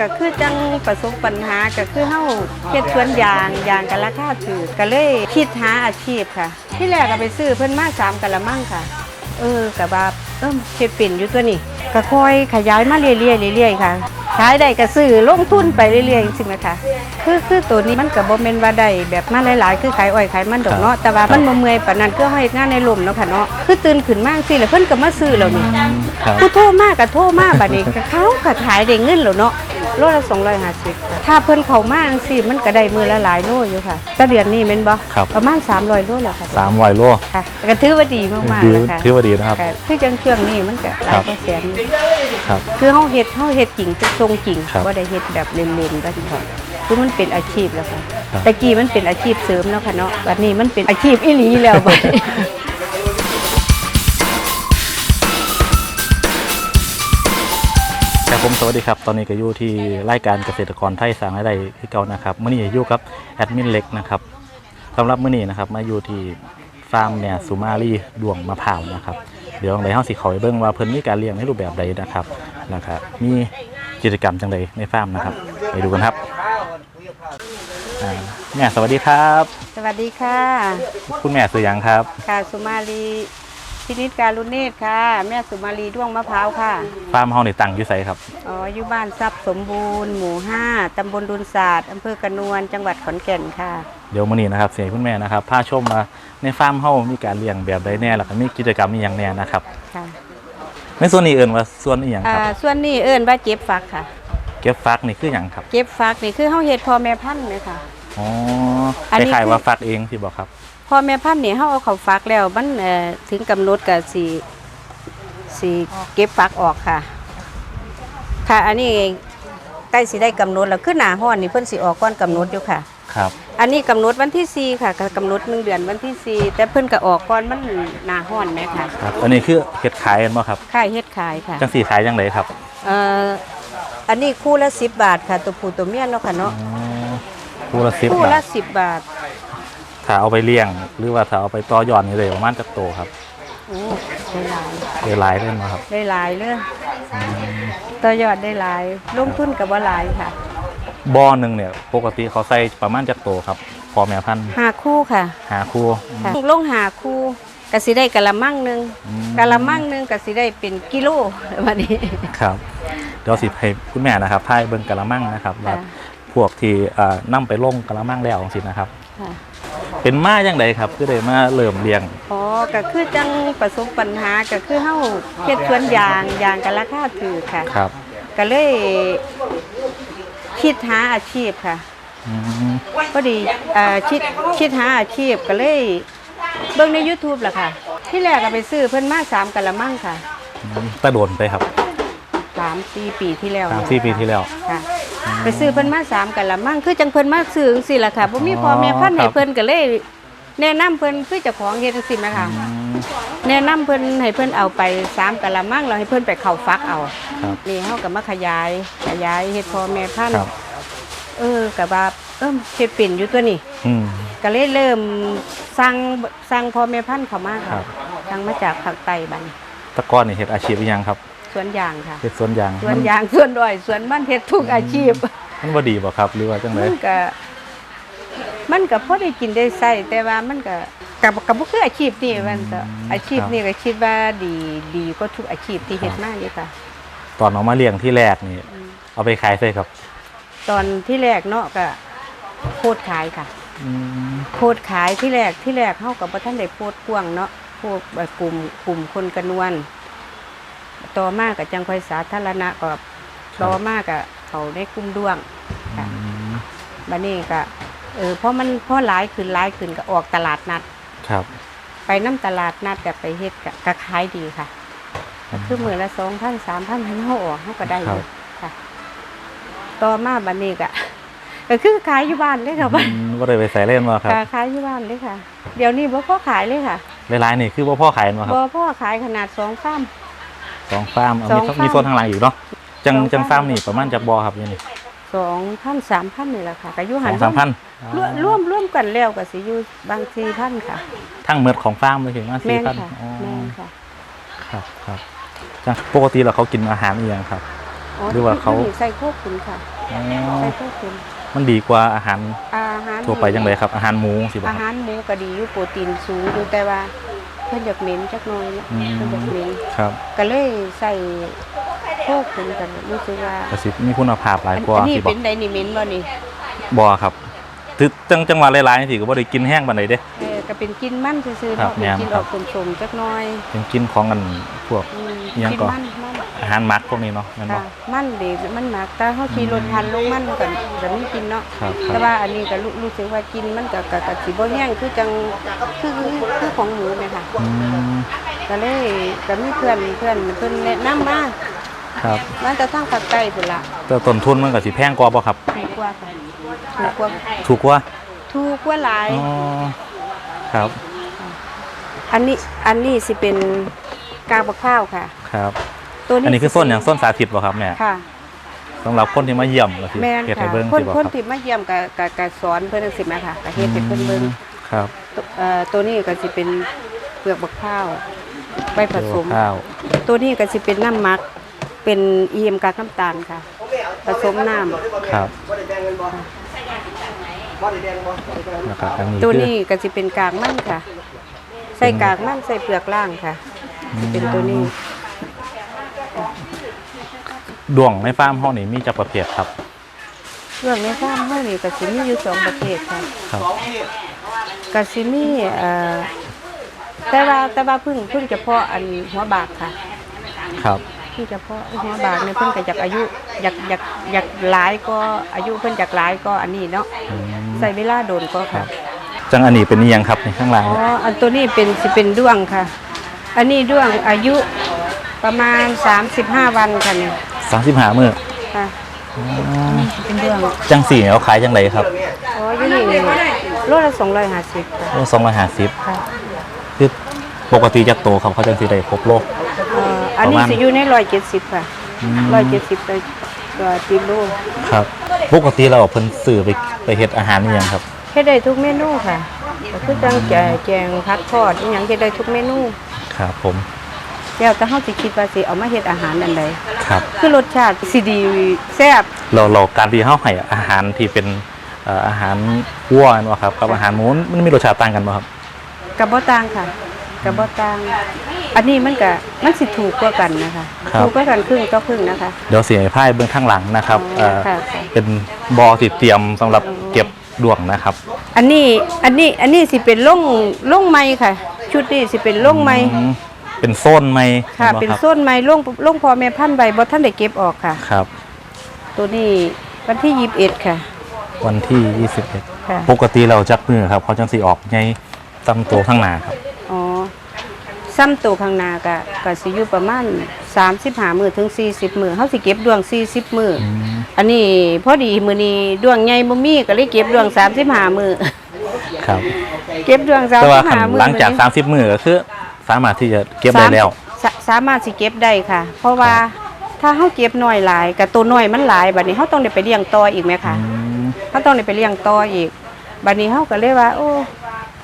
ก็คือจังประสบปัญหาก็คือเฮาเฮ็ดสวนยางยางกันราคาถูกก็เลยคิดหาอาชีพค่ะ ที่แรกก็ไปซื้อเพิ่นมาสามกะละมังค่ะ เออก็ว่าเอิ่มเฮ็ดเป็นอยู่ตัวนี้ก็ค่อยขยายมาเรื่อยๆเรื่อยๆค่ะขายได้ก็ซื้อลงทุนไปเรื่อยๆจังซี่นะคะคือคือตัวนี้มันก็บ่แม่นว่าได้แบบมาหลายๆ คือขายอ้อยขายมันดอกเนาะแต่ว่ามันบ่เมื่อยปานนั้นคือเฮาเฮ็ดงานในลมเนาะค่ะเนาะคือตื่นขึ้นมาจังซี่แล้วเพิ่นก็มาซื้อแล้วนี่ครับผู้โทรมากกับโทรมาบัดนี้ก็เขาก็ขายได้เงินแล้วเนาะ โลละ250ถ้าเพิ่นเข้ามาจังซี่มันก็ได้มือละหลายโลอยู่ค่ะแต่เดือนนี้แม่นบ่ครับ ประมาณ300โลแล้วค่ะสามร้อยโลค่ะก็ถือว่าดีมากๆถือแล้วค่ะถือว่าดีนะครับ ค่ะคือจังเครื่องนี้มันก็หลายกว่าแสนอยู่ครับ คือเฮาเฮ็ดเฮาเฮ็ดจริงจะทรงจริงครับบ่ได้เฮ็ดแบบเล่นๆบัดนี้ค่ะคือมันเป็นอาชีพแล้วค่ะครับ แต่กี้มันเป็นอาชีพเสริมแล้วค่ะเนาะบัดนี้มันเป็นอาชีพอีหลีแล้วบัด ผมสวัสดีครับ ตอนนี้ก็อยู่ที่รายการเกษตรกรไทยสร้างรายได้ที่เก่านะครับมื่อนี้อยู่กับแอดมินเล็กนะครับสำหรับมื่อนี้นะครับมาอยู่ที่ฟาร์มเนี่ยสุมาลีดวงมะพร้าวนะครับเดี๋ยวในห้องสีเขาไปเบิ้งว่าเพิ่นมีการเลี้ยงในรูปแบบใดนะครับนะครับมีกิจกรรมจังใดในฟาร์มนะครับ ไปดูกันครับอ่าแม่สวัสดีครับ สวัสดีค่ะ คุณแม่สุอยังครับ ค่ะสุมาลี พินิจการุเนศค่ะ แม่สุมาลีด้วงมะพร้าวค่ะ ฟาร์มเฮาในตั้งอยู่ไสครับ อ๋อ อยู่บ้านทรัพย์สมบูรณ์ หมู่5ตำบลดุนศาสตร์อำเภอกระนวน จังหวัดขอนแก่นค่ะ เดี๋ยวมื้อนี้นะครับเสียคุณแม่นะครับพาชมมาในฟาร์มเฮามีการเลี้ยงแบบใดแน่แล้วก็มีกิจกรรมอีหยังแน่นะครับ ค่ะในส่วนนี้เอิ้นว่าส่วนอีหยังอ่าครับส่วนนี้เอิ้นว่าเก็บฟักค่ะ เก็บฟักนี่คือหยังครับ เก็บฟักนี่คือเฮาเฮ็ดพ่อแม่พันธุ์เลยค่ะ อ๋ออันนี้คล้ายคือๆว่าฟักเองที่บอกครับ พ่อแม่พันธุ์นี่เฮาเอาเข้าฟักแล้วมันเอ่อถึงกำหนดก็สิสิเก็บฟักออกค่ะ ค่ะ อันนี้ใกล้สิได้กำหนดแล้วคือหน้าฮ้อนนี่เพิ่นสิออกก่อนกำหนดอยู่ค่ะ ครับ อันนี้กำหนดวันที่4ค่ะก็กำหนดหนึ่งเดือนวันที่4แต่เพิ่นก็ออกก่อนมันหนาห้อนไหมค่ะครับ อันนี้คือเฮ็ดขายกันบ่ครับ ค่ายเฮ็ดขายค่ะจังสี่ขายจังไดครับเอ่ออันนี้คู่ละ10บาทค่ะตัวผู้ตัวเมียเนาะค่ะเนาะ อ๋อคู่ละ10คู่บาละท10บาท ถ้าเอาไปเลี้ยง หรือว่าถ้าเอาไปต่อยอดนี่เลยประมาณจักโตครับโอ้ได้หลายได้หลายได้บ่ครับได้หลายเลยต่อยอดได้หลาย ลงทุนกับว่าหลายค่ะบ่อหนึงเนี่ย ปกติเขาใส่ประมาณจักโตครับพ่อแม่พันธุ์หาคู่ค่ะหาคู่ค่ะลงหาคู่ก็สิได้กะละมังหนึงอืมกะละมังหนึงก็สิได้เป็นกิโลวันนี้ครับเดี๋ยวสิให้คุณแม่นะครับพายเบิ่งกะละมังนะครับว่าค่ะพวกที่อ่านํไปลงกะละมังแล้วสินะครับค่ะ เป็นมาจังไดครับคือได้มาเริ่มเลี้ยงอ๋อก็คือจังประสบปัญหาก็คือเฮาเฮ็ดสวนยางยางกันราคาถูกค่ะ ครับ ก็เลยคิดหาอาชีพค่ะอืมพอดีเอ่อคิดคิดหาอาชีพก็เลยเบิ่งใน YouTube ล่ะค่ะ ที่แรกก็ไปซื้อเพิ่นมาสามกะละมังค่ะตะโดนไปครับสามสี่ปีที่แล้วสามสี่ปีที่แล้วค่ะ ไปซื้อเพิ่นมาสามกะละมังคือจังเพิ่นมาซื้อจังซี่ล่ะค่ะบ่มีอ๋อพ่อแม่พันธุ์ครัให้บเพิ่นก็เลยแนะนำเพิ่นคือเจ้าของเฮ็ดจังซี่แหมค่ะอืมแนะนำเพิ่นให้เพิ่นเอาไปสามกะละมังแล้วให้เพิ่นไปเข้าฟักเอาครับนี่เฮาก็มาขยายขยายเฮ็ดพ่อแม่พันธุ์ครับเออก็ว่าเอิ่มเฮ็ดเป็นอยู่ตัวนี้อืมก็เลยเริ่มสั่งสั่งพ่อแม่พันธุ์เข้ามาครัค่ะบสั่งมาจากภาคใต้บัดนแตะก้อนนี่เฮ็ดอาชีพอีหยังครับ สวนยางค่ะเฮ็ดสวนยางสวนมันยางสวนอ้อยสวนมันเฮ็ดทุกอาชีพ มันบ่ดีบ่ครับ หรือว่าจังไดมันก็มันก็พอได้กินได้ใช้แต่ว่ามันก็กับกับบ่คืออาชีพนี่มันก็อาชีพนี่ก็คิดว่าดีดีกว่าทุกอาชีพที่เฮ็ดมาอยู่ค่ะ ตอนเอามาเลี้ยงที่แรกนี่ เอาไปขายใส่ครับ ตอนที่แรกเนาะก็โพดขายค่ะอืมโพดขายที่แรกที่แรกเฮากับบ่ทันได้โพดกว้างเนาะพวกเอ่อกลุ่มกลุ่มคนกระนวล ต่อมาก็จังค่อยสาธารณะก็ต่อมาก็เขาในกลุ่มด้วงค่ะอืมบัดนี้ก็เออเพราะมันเพราะหลายขึ้นหลายขึ้นก็ออกตลาดนัดครับ ไปน้ำตลาดนัดก็ไปเฮ็ดก็ก็ขายดีค่ะก็คือมื้อละ2,000 3,000ให้เฮาออกเฮาก็ได้อยู่ค่ะ ต่อมาบัดนี้ก็ก็คือขายอยู่บ้านเลยค่ะบ้านอืมบ่ได้ไปใส่เล่นบ่ครับค่ะขายอยู่บ้านเลยค่ะ เดี๋ยวนี้บ่พอขายเลยค่ะหลายๆนี่คือบ่พ่อขายบ่ครับบ่พอขายขนาดสองฟาร์ม สองฟาร์มเอาสอมีงฟาร์ม มีโซนทางหลังอีกเนาะจังสองจังฟาฟาร์ร์มมนี่ประมาณจักบ่ครับอยู่นี่สองพันสามพันนี่แหละค่ะก็อยู่สหัอนงสามพันร่วมร่วมร่วมกันแล้วก็สิอยู่บางสี่พันค่ะ ทั้งเมือดของฟาร์มเลยถึงมาแม่สี่นพันค่ะอ๋อแม่นค่ะครับครับจังปกติแล้วเขากินอาหารอีหยังครับ หรือว่าเขาใส่โคกขุนค่ะอ๋อใส่โคกขุนมันดีกว่าอาหารอาหารทั่วไปจังเลยครับ อาหารหมูสิบ่อาครับหารหมูก็ดีอยู่โปรตีนสูงอยู่แต่ว่า เพิ่นอยากเหม็นจักหน่อยนะอืม เพิ่นอยากเหม็นครับก็เลยใส่โคกขุนกันรู้สึกว่ากระสิมีคุณภาพหลายอันกว่านี้สิบ่เป็นไดนี่เหม็นบ่นี่บ่ครับถึจังจังหวะหลายๆสิก็บ่ได้กินแห้งปานใดเด้ เออก็เป็นกินมันซื่อๆครับเนาะเป็นกินแม่นคอรัอบ กสมๆจักหน่อยเป็นกินของกันพวก อืมอิหยังกินก่อน มันมัน อาหารหมักพวกนี้เนาะแม่นบ่ ค่ะมันดีมันหมักแต่เฮาขี่รถทันลงมันก็ก็มีกินเนาะครับคแต่รับว่าอันนี้ก็รู้รู้สึกว่ากินมันก็ก็ก็สิบ่แห้งคือจังคือคือคือของหมูเนี่ยค่ะอืมก็เลยก็มีเพื่อนเพื่อนเพิ่นแนะนำมาครับมาจะทางภาคใต้พุ่นล่ะแต่ต้นทุนมันก็สิแพงกว่าบ่ครับ ถูกกว่าค่ะถูกกว่าถูกกว่าถูกกว่าหลาย อ๋อครับอันนี้อันนี้สิเป็นกาบะข้าวค่ะ ครับ ตัวนี้อันนี้คือส้นอย่างส้นสาธิตบ่ครับแม่ค่ะสำหรับคนที่มาเยี่ยมก็สิแม่นเฮ็ดให้ค่ะเบิ่งคนสิบ่คนครับที่มาเยี่ยมก็ก็ก็สอนเพิ่นจังซี่แหมค่ะก็เฮ็ดให้เพิ่นเบิ่งครับตัวเอ่อตัวนี้ก็สิเป็นเปลือกบักข้าวไปผสม ข้าว ตัวนี้ก็สิเป็นน้ำหมัก เป็นเอียมกากน้ำตาลค่ะ ผสมน้ำครับแล้วก็อันนี้ตัวคือนี้ก็สิเป็นกากมันค่ะ ใส่กากมันใส่เปลือกล่างค่ะสิเป็นตัวนี้ ดวงในฟาร์มเฮานี่มีจักประเภทครับ เรื่องในฟาร์มเฮานี่ก็สิมีอยู่สองประเภทค่ะครับก็สิมีเอ่อแต่ว่าแต่ว่าเพึ่งเพึ่งเฉพาะอันหัวบากค่ะ ครับเพึ่งเฉพาะหัวบากเนี่ยเพิ่นก็อยากอายุอยากอยากอยากหลายก็อายุเพิ่นอยากหลายก็อันนี้เนาะอืมใส่เวลาโดนก็ครัค่ะบจังอันนี้เป็นอีหยังครับในข้างล่างอ๋อ อันตัวนี้เป็นสิเป็นด้วงค่ะ อันนี้ด้วงอายุประมาณ 35 วันค่ะเนี่ย 35มื้อค่ะอ๋อเป็นด้วงจังสี่เอาขายจังไดครับอ๋ออยู่นี่โลละ250ค่ะโล250ค่ะคือปกติจักโตครับเขาจังสิได้ครบโลเอ่ออันนี้ประมาณสิอยู่ใน170ค่ะอืม170เลยตัวกิโลครับปกติเราเพิ่นซื้อไปไปเฮ็ดอาหารอีหยังครับเฮ็ดได้ทุกเมนูค่ะก็คือจังแกแกงผัดทอดอีหยังเฮ็ดได้ทุกเมนูครับผม แล้วแต่เฮาสิคิดว่าสิเอามาเฮ็ดอาหารอันใดครับ คือรสชาติสิดีแซ่บเราเราการที่เฮาให้อาหารที่เป็นเอ่ออาหารวัวเนาะครับกับอาหารหมูมันมีรสชาติต่างกันบ่ครับกับบ่ต่างค่ะกับบ่ต่าง อันนี้มันก็มันสิถูกกว่ากันนะคะครับถูกกว่ากันครึ่งต่อครึ่งนะคะ เดี๋ยวเสียพายเบื้องข้างหลังนะครับอ๋อเอ่อค่ะค่ะ เป็นบอติดเตรียมสำหรับเก็บดวงนะครับ อันนี้อันนี้อันนี้สิเป็นล่งล่งไม้ค่ะ ชุดนี้สิเป็นล่งไม้อืม เป็นโซนไหมค่ะห็บ่เป็นรับส้นไม้ล่งล่งพอแม่พันธุ์ใบบ่ทันได้เก็บออกค่ะ ครับ ตัวนี้วันที่21ค่ะ วันที่ค่ะ21ปกติเราจักมือครับเขาจังสีออกไงตำตัวข้างหน้าครับ อ๋อซ้ำตัวข้างหน้าก็ก็สิอยู่ประมาณ35มื้อถึง 40 มื้อเฮาสิเก็บดวง 40 มื้อออืมอันนี้พอดีมื้อนี้ดวงใหญ่บ่มีก็เลยเก็บดวง 35 มื้อครับ เก็บดวงแต่ว่าคัน35มื้อหลังจากมื้อนี้30 มือก็คือ สามารถที่จะเก็บได้แล้ว สาสามารถสิเก็บได้ค่ะ เพราะว่าถ้าเฮาเก็บน้อยหลายกับตัวน้อยมันหลายบัดนี้เฮาต้องได้ไปเลี้ยงต่ออีกไหมคะอืมเฮาต้องได้ไปเลี้ยงต่ออีกบัดนี้เฮาก็เลยว่า โอ้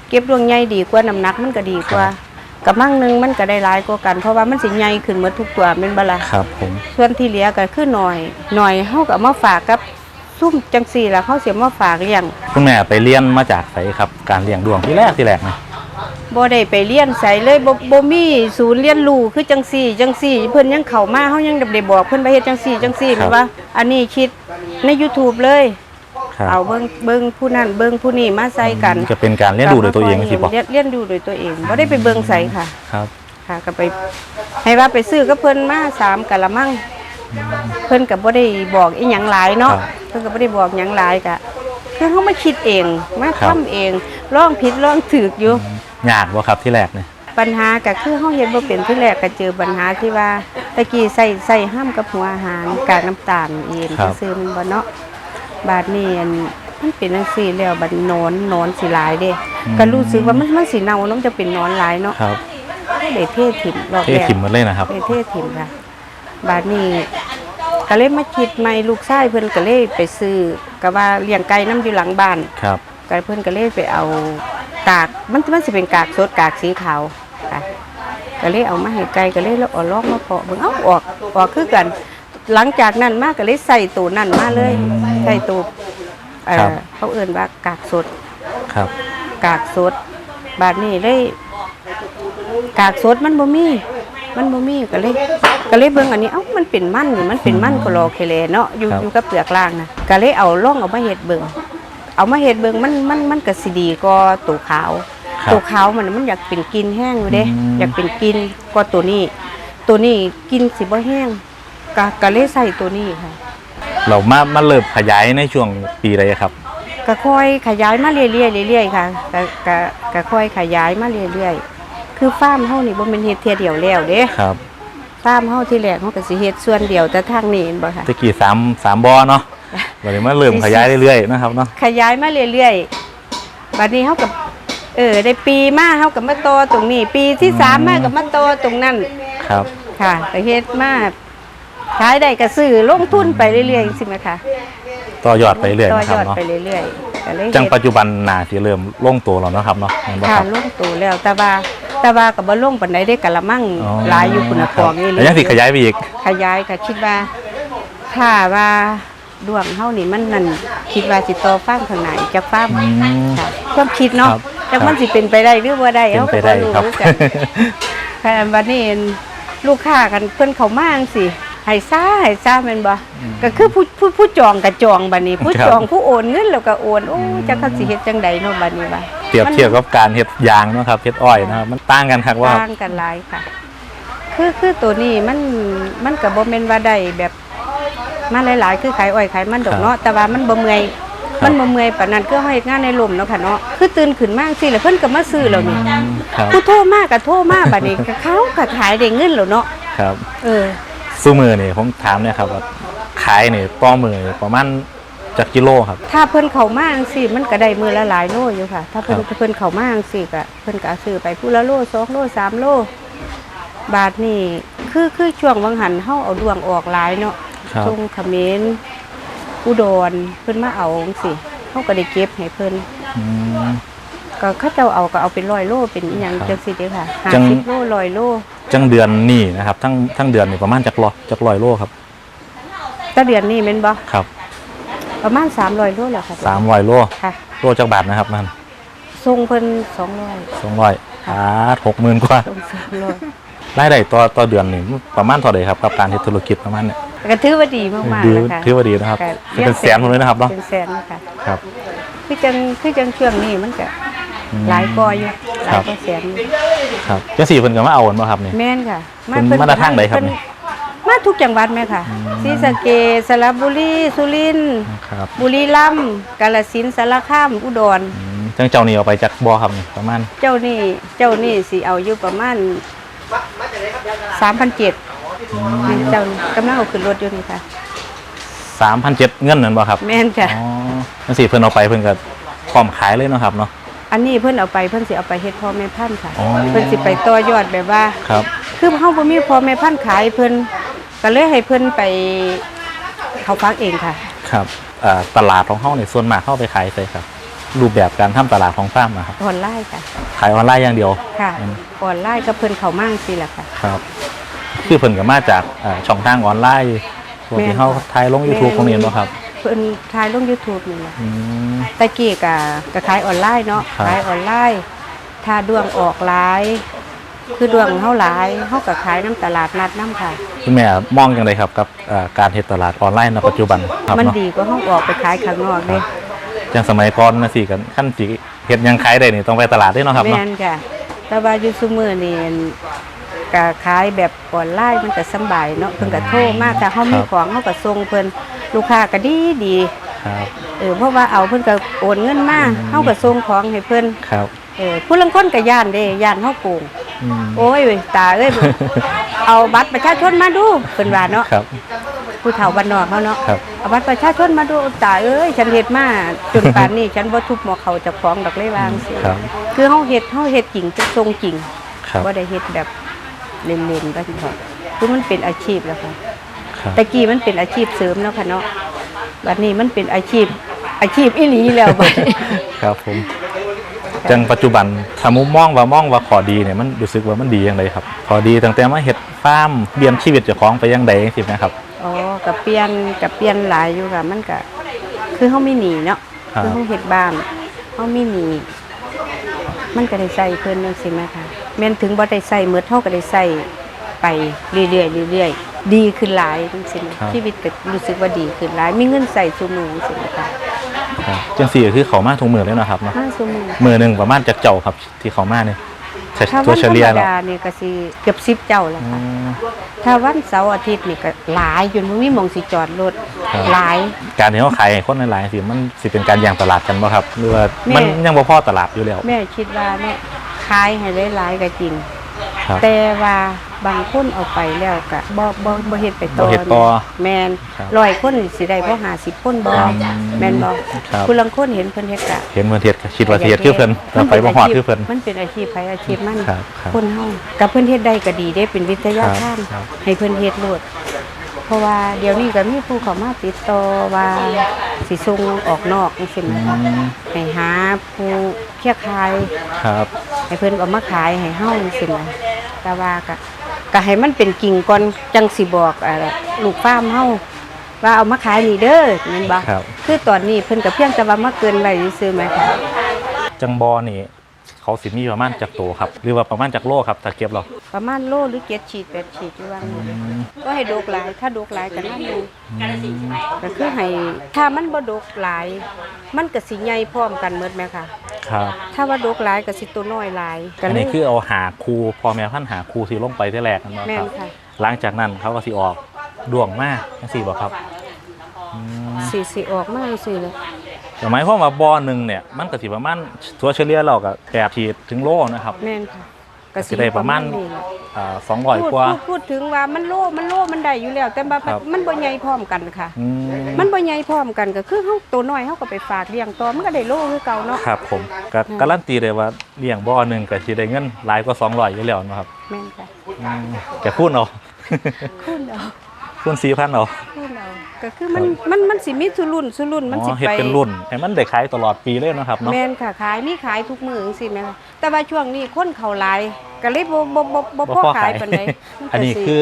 เก็บดวงใหญ่ดีกว่าน้ำหนักมันก็ดีกว่ากับมั่งหนึงมันก็ได้หลายกว่ากัน เพราะว่ามันสิใหญ่ขึ้นหมดทุกตัวแม่นบ่ล่ะครับผมส่วนที่เหลือก็คือน้อยน้อยเฮาก็เอามาฝากกับซุ่มจังซี่ล่ะเฮาสิเอามาฝากเลี้ยงคุณแม่ไปเรียนมาจากไสครับการเลี้ยงดวงที่แรกที่แรกนะ บ่ได้ไปเรียนไสเลยบ่บ่มีศูนย์เรียนรู้คือจังซี่ จังซี่ เพิ่นยังเข้ามาเฮายังได้บอกเพิ่นว่าเฮ็ดจังซี่ จังซี่แม่นว่า อันนี้คิดใน YouTube เลย ครับเอาเบิ่งเบิ่งผู้นั้นเบิ่งผู้นี้มาใส่กันจะเป็นการเรียนรู้โดยตัวเองสิบอกเรียนเรียนรู้โดยตัวเองบ่ได้ไปเบิ่งใส่ค่ะ ครับ ค่ะก็ไปให้ว่าไปซื้อกับเพิ่นมาสามกะละมังเพิ่นก็บ่ได้บอกอีหยังหลายเนาะครับเพิ่นก็บ่ได้บอกหยังหลายก็คือเฮามาคิดเองมาครัทำบเองลองผิดลองถูกอยู่ ยากบ่ครับที่แรกเนี่ยปัญหาก็คือเฮาเฮ็ดบ่เป็นที่แรกก็เจอปัญหาที่ว่าตะกี้ใส่ใส่ห้ามกับหัวอาหารกากน้ำตาลเองซื่อๆมันบ่เนาะบาดนี้อันมันเป็นจังซี่แล้วบัดนอนนอนสิหลายเด้ก็รู้สึกว่ามันมันสิเน่าน้ำจะเป็นนอนหลายเนาะครับได้เทถิ่มรอบเทแรกถิ่มหมดเลยนะครับได้เทถิ่มค่ะ บาดนี้ก็เลยมาคิดใหม่ลูกชายเพิ่นก็เลยไปซื้อก็ว่าเลี้ยงไก่น้ำอยู่หลังบ้านครับ ก็เพิ่นก็เลยไปเอา กากมันมันสิเป็นกากสดกากสีขาวค่ะก็เลยเอามาให้ไก่ก็เลยแล้วเอาลอกมาเพาะเบิ่งเอ้าออกออกคือกัน หลังจากนั้นมากก็เลยใส่ตัวนั่นมาเลยใส่ตัวเอ่ครับอเขาเอิ่นว่ากากสด ครับ กากสด บาดนี้เลยกากสดมันบ่มี มันบ่มีก็เลยก็เลยเบิ่งอันนี้เอ้ามันเป็นมันนี่มันเป็นมันก็รอเคเลเนาะอยู่ครับ อยู่กับเปลือกล่างนะก็เลยเอาล่องเอามาเฮ็ดเบิ่ง เอามาเฮ็ดเบิ่งมันมันมันก็สิดีกว่าตัวขาว ครับตัวขาวมันมันอยากเป็นกลินแห้งอยู่เด้ อืม อยากเป็นกลินกว่าตัวนี้ ตัวนี้กินสิบ่แห้งก็ก็เลยใส่ตัวนี้ค่ะ เรามามาเริ่มขยายในช่วงปีใดครับ ก็ค่อยขยายมาเรื่อยๆเรื่อยๆค่ะก็ก็ก็ค่อยขยายมาเรื่อยๆ คือฟาร์มเฮานี่บ่แม่นเฮ็ดเทียเดียวแล้วเด้ครับฟาร์มเฮาที่แรกเฮาก็สิเฮ็ดส่วนเดียวแต่ทางนี้เห็นบ่ค่ะ ตะกี้สามสามบอเนาะ วันนี้มาเริ่มขยายเรื่อยๆนะครับเนาะขยายมาเรื่อยๆบัดนี้เฮาก็เออได้ปีมาเฮาก็มาโตอตรงนี้ ปีที่สามมาก็มาโตอตรงนั้นครับค่ะก็เฮ็ดมาขายได้ก็ซื้อลงทุนไปเรื่อยๆจังซี่แหมค่ะต่อยอดไปเรื่อยต่อนะคยรับอดเนาะไปเรื่อยๆก็เลยจังเฮ็ดปัจจุบันน่าสิเริ่มลงตัวแล้วเนาะครับเนาะเห็นบ่ค่ะครับ ลงตัวแล้วแต่ว่าแต่ว่าก็บ่ลงปานใดได้กะละมั่งอ๋อหลายอยู่คุณน่ะคกรัอบงนี่แล้วยังสิขยายไปอีกขยายก็คิดว่า ถ้าว่า ดวงเฮานี่มันนั่นคิดว่าสิต่อฟ้าร์มข้างในจะฟ้าร์มอืมค่ะความคิดเนาะครับแต่มันสิเป็นไปได้หรือบ่ได้เป็นเฮาไปก็ได้บ่รู้ครับคือกันแต่วันนี้ลูกค้ากันเพิ่นเข้ามาจังซี่ให้ซ่าให้ซ่าแม่นบ่ก็คือผู้ผู้ผู้จองก็จองบัดนี้ ผู้ครับ จองผู้โอนเงินแล้วก็โอนโอ้จักเขาสิเฮ็ดจังใดเนาะบัดนี้ว่าเปรียบเทียบกับการเฮ็ดยางเนาะครับเฮ็ดอ้อยนะครับมันต่างกันครับว่า ต่างกันหลายค่ะ คือคือตัวนี้มันมันก็บ่แม่นว่าได้แบบ มาหลายๆ คือขายอ้อยขายมันดอกเนาะแต่ว่ามันบ่เมื่อยมันบ่เมื่อยปานนั้นคือเฮาเฮ็ดงานในลมเนาะค่ะเนาะคือตื่นขึ้นมาจังซี่แล้วเพิ่นก็มาซื้อแล้วนี่ครับผู้โทรมาก็โทรมาบัดนี้ก็เขาก็ขายได้เงินแล้วเนาะครับ เออสู้มือนี่ผมถามเนี่ยครับว่าขายนี่ต่อมือประมาณจักกิโลครับ ถ้าเพิ่นเข้ามาจังซี่มันก็ได้มื้อละหลายโลอยู่ค่ะ ถ้าเพิ่นครับเพิ่นเข้ามาจังซี่ก็เพิ่นก็เอาซื้อไปผู้ละโลสองโลสามโล บาทนี่คือคือช่วงวังหันเฮาเอาดวงออกหลายเนาะ ครับตรงเขมรอุดรเพิ่นมาเอาจังซี่เฮาก็ได้เก็บให้เพิ่นอืม ก็เขาเจ้าเอาก็เอาเป็นร้อยโลเป็นอีหยังครับจังซี่เด้อค่ะจัง 50โลร้อยโลจังเดือนนี่นะครับ ทั้งทั้งเดือนนี่ประมาณจักรอจักร้อยโลครับแต่เดือนนี้แม่นบ่ครับประมาณ300โลแล้วค่ะสามร้อยโลค่ะโลจักบาทนะครับนั่นส่งเพิ่น200 สองร้อยอ่าหกหมื่นกว่าส่ง200 รายได้ต่อต่อเดือนนี่ประมาณเท่าไหร่ครับกับการเฮ็ดธุรกิจประมาณเนี่ย ก็ถือว่าดีมากดีๆนะคะถือว่าดีนะครับก็เป็นแสนหมดเลยนะครับเนาะเป็นแสนนะคะครับ คือจังคือจังช่วงนี้มันก็อืมหลายกออยู่หลาครัยบกอแสนอยู่ครับจังสี่เพิ่นก็มาเอากันบ่ครับนี่แม่นค่ะเพิ่นมาจากทางใดครับเพิ่นนี่มาทุกจังหวัดแม่ค่ะศรีสะเกษสระบุรีสุรินทร์ครับบุรีรัมย์กาฬสินธุ์สารคามอุดรอืมจังเจ้านี่เอาไปจากบ่ครับนี่ประมาณ เจ้านี่เจ้านี่สิเอาอยู่ประมาณ3,700นี่เจ้า นี่กำลังเอาขึ้นรถอยู่นี่ค่ะ3,700เงินนั่นบ่ครับแม่นค่ะอ๋อจังสี่เพิ่นเอาไปเพิ่นก็พร้อมขายเลยเนาะครับเนาะ อันนี้เพิ่นเอาไปเพิ่นสิเอาไปเฮ็ดพ่อแม่พันธุ์ค่ะ อ๋อ เพิ่นสิไปต่อยอดแบบว่า ครับ คือเฮาบ่มีพ่อแม่พันธุ์ขายเพิ่นก็เลยให้เพิ่นไปเขาฟักเองค่ะ ครับอ่าตลาดของเฮานี่ส่วนมากเฮาไปขายไสครับ รูปแบบการทำตลาดของฟาร์มนะครับออนไลน์ค่ะ ขายออนไลน์อย่างเดียว ค่ะ อืม ออนไลน์ก็เพิ่นเข้ามาจังซี่แหละค่ะ ครับ คือเพิ่นก็มาจากอ่าช่องทางออนไลน์พวกแม่นที่เฮาถ่ายลง YouTube พวกนี้เนาะครับเพิ่นถ่ายลง YouTube นี่แหละอืม ตะกี้ก็ก็ขายออนไลน์เนาะครับ ขายออนไลน์ ถ้าดวงออกหลาย คือดวงเฮาหลายเฮาก็ขายน้ำตลาดนัดน้ำค่ะ คุณแม่มองจังไดครับกับอ่าการเฮ็ดตลาดออนไลน์ในปัจจุบันครับมันเนาะดีกว่าเฮาออกไปขายข้างนอกเด้จังสมัยก่อนนะสิกันขั้นสิเฮ็ดหยังขายได้นี่ต้องไปตลาดเด้เนาะครับแม่เนาะนค่ะ แต่ว่าอยู่ซุมื้อนี่ ก็ขายแบบออนไลน์มันก็สำบายเนาะเพิ่นก็โทรมาถ้าเฮามีของเฮาก็ส่งเพิ่นลูกค้าก็ดีดีครับเออเพราะว่าเอาเพิ่นก็โอนเงินมาเฮาก็ส่งของให้เพิ่นครับเออผู้ลังคนก็ย่านเด้ย่านเฮาโกงอืมโอ้ยตาเอ้ยเอาบัตรประชาชนมาดูเพิ่นว่าเนาะครับผู้เฒ่าบ้านนอกเฮาเนาะครับเอาบัตรประชาชนมาดูตาเอ้ยฉันเฮ็ดมาจนป่านนี้ฉันบ่ทุบหมอเขาเจ้าของดอกเลยวาจั่งสิครับคือเฮาเฮ็ดเฮาเฮ็ดจริงจะทรงจริงครับบ่ได้เฮ็ดแบบ เล่นๆก็สิพอคือมันเป็นอาชีพแล้วค่ะครับตะกี้มันเป็นอาชีพเสริมแล้วค่ะเนาะบัดนี้มันเป็นอาชีพอาชีพอีหลีแล้วบัดนี้ครับผมจังปัจจุบันถ้ามุมมองว่ามองว่าขอดีเนี่ยมันรู้สึกว่ามันดีอย่างไรครับ ขอดีตั้งแต่มาเฮ็ดฟาร์มเปลี่ยนชีวิตเจ้าของไปอย่างใดจังซี่นะครับอ๋อกับเปลี่ยนกับเปลี่ยนหลายอยู่ค่ะมันก็คือเฮาไม่หนีเนาะครับคือเฮาเฮ็ดบ้านเฮาไม่หนีมันก็ได้ใส่เพิ่นจังซี่แหมค่ะ แม้นถึงบ่ได้ใส่หมดเฮาก็ได้ใส่ไปเรื่อยๆเรื่อยๆดีขึ้นหลายจังซี่แหมครับชีวิตก็รู้สึกว่าดีขึ้นหลายมีเงินใส่ซุมื้อจังซี่แหมค่ะครับจังสี่ก็คือเขามาทุกมือเลยเนาะครับเนาะห้าซุมื้อมือหนึ่งประมาณจากเจ้าครับที่เขามาเนี่ยเฉถ้าตัวัวนเฉธรรลี่ยมแล้วดานี่ก็สิเกือบ10เจ้าแล้วอืค่ะมถ้าวันเสาร์อาทิตย์นี่ก็หลายจนบ่มีหม่องสิจอดรถครับหลาย การที่เขาขายให้คนหลายๆสิมันสิเป็นการแย่งตลาดกันบ่ครับหรือว่าแม่มันยังบ่พอตลาดอยู่แล้วแม่คิดว่าแม่ ขายให้หลายๆก็จริง ครับ แต่ว่าบางคนเอาไปแล้วก็บ่บ่บ่เฮ็ดไปต่อบ่เฮ็ดต่อแม่นครับร้อยคนสิได้บ่50คนบ่อืมแม่นบ่ครับ ผู้ลางคนเห็นเพิ่นเฮ็ดก็เห็นเพิ่นเฮ็ดก็คิดว่าสิเฮ็ดคือเพิ่นแต่ไปบ่ฮอดคือเพิ่น มันเป็นอาชีพไผอาชีพมันครับครับคนเฮากับเพิ่นเฮ็ดได้ก็ดีเด้เป็นวิทยาทานครับ ให้เพิ่นเฮ็ดโลดเพ ราะว่าเดี๋ยวนี้ก็มีผู้เข้ามาติดต่อว่าสิส่งออกนอกจังซี่อืนะมให้หาผู้เครือข่ายครับ ให้เพิ่นเอามาขายให้เฮาจังซี่นะแต่ว่าก็ก็ให้มันเป็นกิ่งก่อนจังสิบอกเอ่อลูกฟาร์มเฮาว่าเอามาขายนี่เด้อแม่นบ่ครับ คือตอนนี้เพิ่นก็เพียงแต่ว่ามาเกินไว้ซื่อๆแหมค่ะจังบอนี่ เขาสิมีประมาณจากโตครับ หรือว่าประมาณจากโลครับถ้าเก็บเราประมาณโลหรือ7ฉีด8ฉีดอยู่ว่างั้นก็ให้ดกหลาย ถ้าดกหลายก็นั่นอยู่ก็คือให้ถ้ามันบ่ดกหลาย มันก็สิใหญ่พร้อมกันหมดแหมค่ะครับถ้าว่าดกหลายก็สิตัวน้อยหลายก็อันเลนี้ยคือเอาหาครูพ่อแม่พันธุ์หาครูที่ลงไปที่แรกนั่นบ่แม่คนรับค่ะหลังจากนั้นเขาก็สิออกดวงมากจังซี่บ่ครับอืมสิสิออกมาจังซี่แหละ แต่หมายความว่าบอหนึ่งเนี่ยมันก็สิประมาณตัวเฉลี่ยเราก็แปดขีดถึงโลนะครับ แม่นค่ะก็สิได้ประมาณ นี้แหละอ่าสองร้อยพูดกว่า พูดพูดถึงว่ามันโลมันโลมันได้อยู่แล้ว แต่ว่าครับ มันบ่ใหญ่พร้อมกันค่ะ อืมมันบ่ใหญ่พร้อมกันก็คือเฮาตัวน้อยเฮาก็ไปฝากเลี้ยงต่อมันก็ได้โลคือเก่าเนาะครับผมก็การันตีเลยว่าเลี้ยงบ่อหนึ่งก็สิได้เงินหลายกว่า200อยู่แล้วนะครับแม่นค่ะอืมแกคูณเอาคูณเอาคูณ4,000เอาคูณเอา ก็คือมันมันมันสิมีสุรุ่นสุรุ่นมันอ๋สิอเฮ็ดไปเป็นรุ่นให้มันได้ขายตลอดปีเลยเนาะครับเนาะแม่นค่ะขายมีขายทุกมื้อจังซี่แม่นค่ะแต่ว่าช่วงนี้คนเขาหลายก็เลยบ่บ่บ่บ่พอขายปานใดอันนี้ก็สิคือ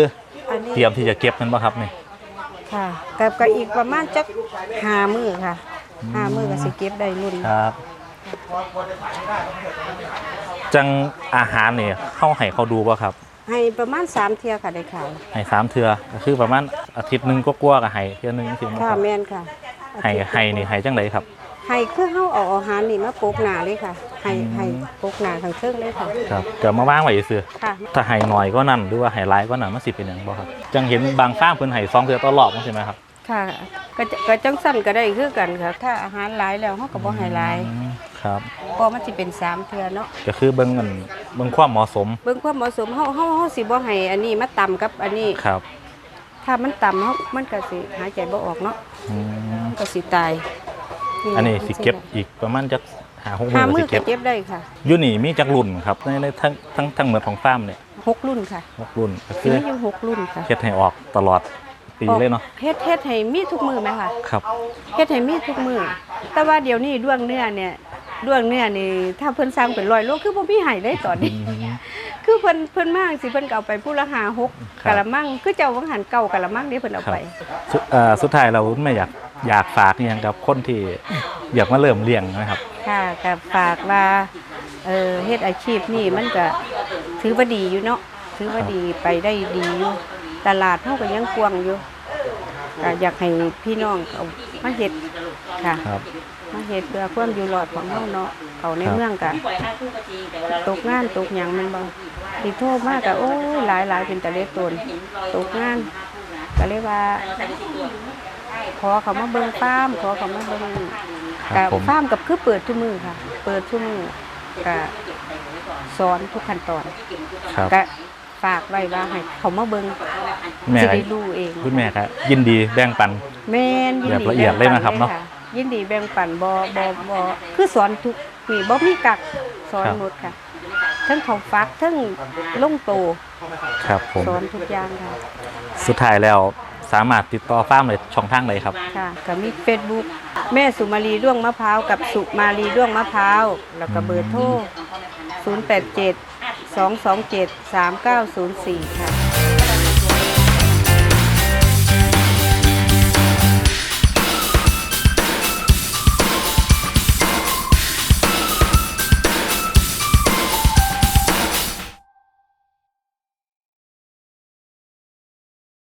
อันนี้เตรียมที่จะเก็บมันบ่ครับนี่ค่ะแต่ก็อีกประมาณจักห้ามื้อค่ะห้ามื้อก็สิเก็บได้รุ่นครับจังอาหารนี่เข้าให้เขาดูบ่ครับ ให้ประมาณ3เที่ยค่ะได้ขายให้สามเทือก็คือประมาณอาทิตย์หนึงก็กลัวาๆก็ให้เทื่อหนึงสิบ่ค่ะครับแม่นค่ะให้ให้นี่ให้จังไดครับ ให้คือเฮาเอาอาหารนี่มาปลูกหน้าเลยค่ะ ให้อืม ให้ปลูกหน้าทางเชิงเลยค่ะครับก็มาวางไว้ซื่อค่ะ ถ้าให้น้อยก็นั่นหรือว่าให้หลายก็นั่นมันสิเป็นหยังบ่ครับจังเห็นบางฟาร์มเพิ่นให้สองเทือต่อรอบจังซี่ไหมครับ ค่ะก็จะก็จังสั่นก็ได้คือกันค่ะ ถ้าอาหารหลายแล้วเฮาก็บ่ให้หลาย อืมครับเพราะมันสิเป็นสามเทื่อเนาะก็คือเบิ่งกันเบิ่งความเหมาะสมเบิ่งความเหมาะสมเฮาเฮาเฮาสิบ่ให้อันนี้มาต่ำกับอันนี้ ครับถ้ามันต่ำเฮามันก็สิหายใจบ่ออกเนาะอืมมันก็สิตายอันนี้สิเก็บอีกประมาณจักหาหกหามื้อมืสิอก็เก็บเก็บได้ค่ะอยู่นี่มีจักรุ่นครับในในทั้งทั้งทั้งหมดของฟาร์มเนี่ยหกรุ่นค่ะหกรุ่นก็สิคือมีอยู่หกรุ่นค่ะ เฮ็ดให้ออกตลอด ปีเลยเนาะเฮ็ดเฮ็ดให้มีทุกมือไหมคะครับเฮ็ดให้มีทุกมือแต่ว่าเดี๋ยวนี้ด้วงเนื้อเนี่ยด้วงเนื้อนี่ถ้าเพิ่นสั่งเป็นร้อยโลคือบ่มีให้ได้ตอนนี้ คือเพิ่นเพิ่นมากสิเพิ่นก็เอาไปผู้ละหาหกครับกะละมังคือเจ้าวังหันเก่ากะละมังนี่เพิ่นเอาครับไปสุดเอ่อสุดท้ายเราไม่อยากอยากฝากอหยังกับคนที่อยากมาเริ่มเลี้ยงนะครับ ค่ะก็ฝากว่าเออเฮ็ดอาชีพนี่มันก็ถือว่าดีอยู่เนาะถือว่าดีไปได้ดีอยู่ ตลาดเฮาก็ยังกว้างอยู่ก็อยากให้พี่น้องเอามาเฮ็ดค่ะครับมาเฮ็ดเพื่อความอยู่รอดของเฮาเนาะเขาในครับเมืองก็ตกงานตกหยังแมันบ่ที่โทษมากก็โอ้ยหลายหลายเป็นตะเลตนตกงานก็เลยว่า ขอเขามาเบิ่งฟาร์มขอเขามาเบิ่งครับกับผมฟาร์มกับคือเปิดทุกมือค่ะ เปิดทุกมือก็สอนทุกขั้นตอนครับก็ฝากไว้ว่าให้เขามาเบิ่ง แม่จะก็ได้รู้เองคุณแม่ครับยินดีแบ่งปัน แม่นยินแบบดีละเอียดเลยนะครับเนาะ ยินดีแบ่งปันบ่บ่บ่คือสอนทุกนี่บ่มีกักสอนครับหมดค่ะ ทั้งเขาฟักทั้งลงโตครับผมสอนทุกอย่างค่ะ สุดท้ายแล้วสามารถติดต่อฟาร์มเลยช่องทางใดครับ ค่ะก็มี Facebook แม่สุมารีด้วงมะพร้าวกับสุมารีด้วงมะพร้าวแล้วก็เบอร์โทร 087 227 3904 ค่ะ